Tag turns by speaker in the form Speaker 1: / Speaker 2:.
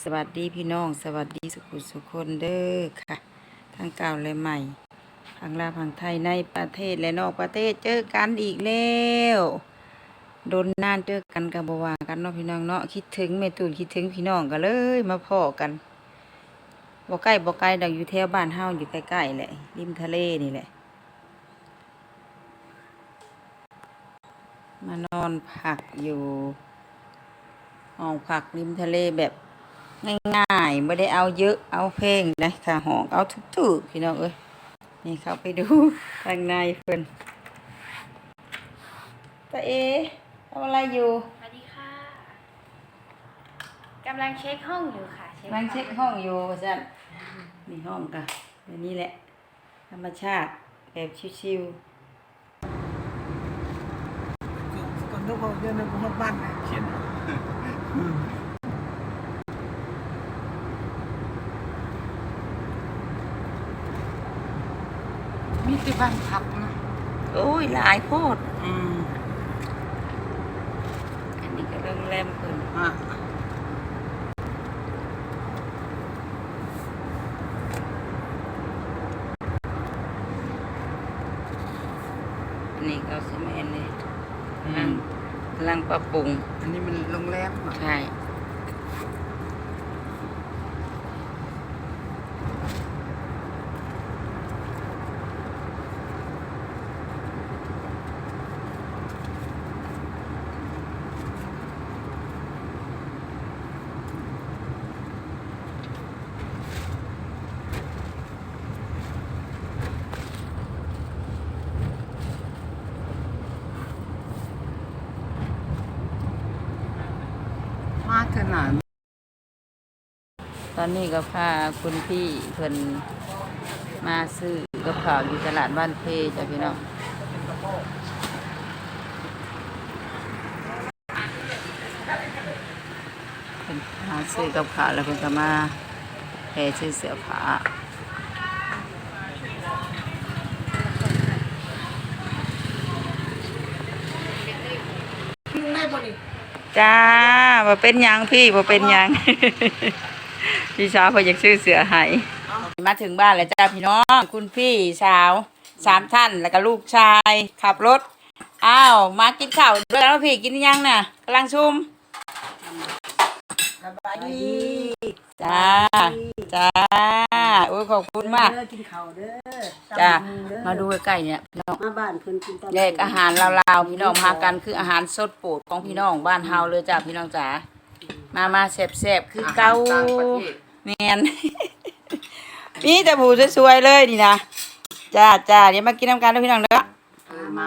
Speaker 1: สวัสดีพี่น้อง สวัสดีสุขุสุคนเด้อค่ะ ทั้งเก่าและใหม่ทั้งลาวทั้งไทยในประเทศและนอกประเทศเจอกันอีกแล้วโดนนานเจอกันกับบวากันเนาะพี่น้องเนาะคิดถึงแม่ตูนคิดถึงพี่น้องกันเลย มาพ่อกันบ่ใกล้บ่ไกลดอกอยู่แถวบ้านเฮาอยู่ใกล้ๆแหละริมทะเลนี่แหละ มานอนพักอยู่ห้องพักริมทะเลแบบ ง่ายๆไม่ได้เอาเยอะเอาเพลงนะค่ะห้องเอาทุกๆพี่น้องเอ้ยนี่เข้าไปดูข้างในเพิ่นตาเอทำอะไรอยู่
Speaker 2: สวัสดีค่ะกำลังเช็คห้องอยู่ค่ะ
Speaker 1: นั่งเช็คห้องอยู่จันนี่ห้องกันแบบนี้แหละ ธรรมชาติแบบชิว
Speaker 3: ก่อนทุกคนเดินในกรุงเทพบ้านนะ
Speaker 4: เขียน
Speaker 3: มีที่บ้านพักนะ
Speaker 1: ๆโอ้ยหลายโพด
Speaker 3: อืม
Speaker 1: อันนี้ก็เริ่มแรมเพิ่น
Speaker 3: อะ
Speaker 1: อันนี้ก็ซีเมนต์เลยกำลังกำลังปรับปรุง
Speaker 3: อันนี้มันโรงแรมอะ
Speaker 1: ใช่
Speaker 3: มากขนาด
Speaker 1: ตอนนี้ก็พาคุณพี่เพิ่นมาซื้อกับข้าวอยู่ตลาดบ้านเพจ้ะพี่น้องเพิ่นมาซื้อกับข้าวแล้วเพิ่นก็มาแห่ชื่อเสือผา
Speaker 3: ไม่บริ
Speaker 1: จ้าบ่เป็นหยังพี่บ่เป็นหยัง พี่สาวเพิ่นอยากซื้อเสื้อให้มาถึงบ้านแล้วจ้าพี่น้องคุณพี่สาวสามท่านแล้วก็ลูกชายขับรถอ้าวมากินข้าวด้วยแล้วพี่กินยังน่ะกำลังชุม
Speaker 3: สบายดี
Speaker 1: จ้าจ้าโอ้ ยขอบคุณมาก
Speaker 5: เด้อกินข้าวเด้อ
Speaker 1: จ้า
Speaker 5: ตำบักหุ่งเด้อ
Speaker 1: มาดูใกล้ๆเนี่ยพี่น้อง
Speaker 5: มาบ้านเพิ่นกินตำบัก
Speaker 1: แยกอาหารลาวๆพี่น้องพากันคืออาหารสดโปรดของพี่น้องบ้านเฮาเลยจ้าพี่น้องจ๋า มามาแซ่บๆคือเก่า
Speaker 3: ต่างประเทศ
Speaker 1: แมน นี่แต่ผูสวยๆเลยนี่นะ จ้าจ้าเดี๋ยวมากินน้ำกันด้วยพี่น้องเด้อ
Speaker 3: เออมา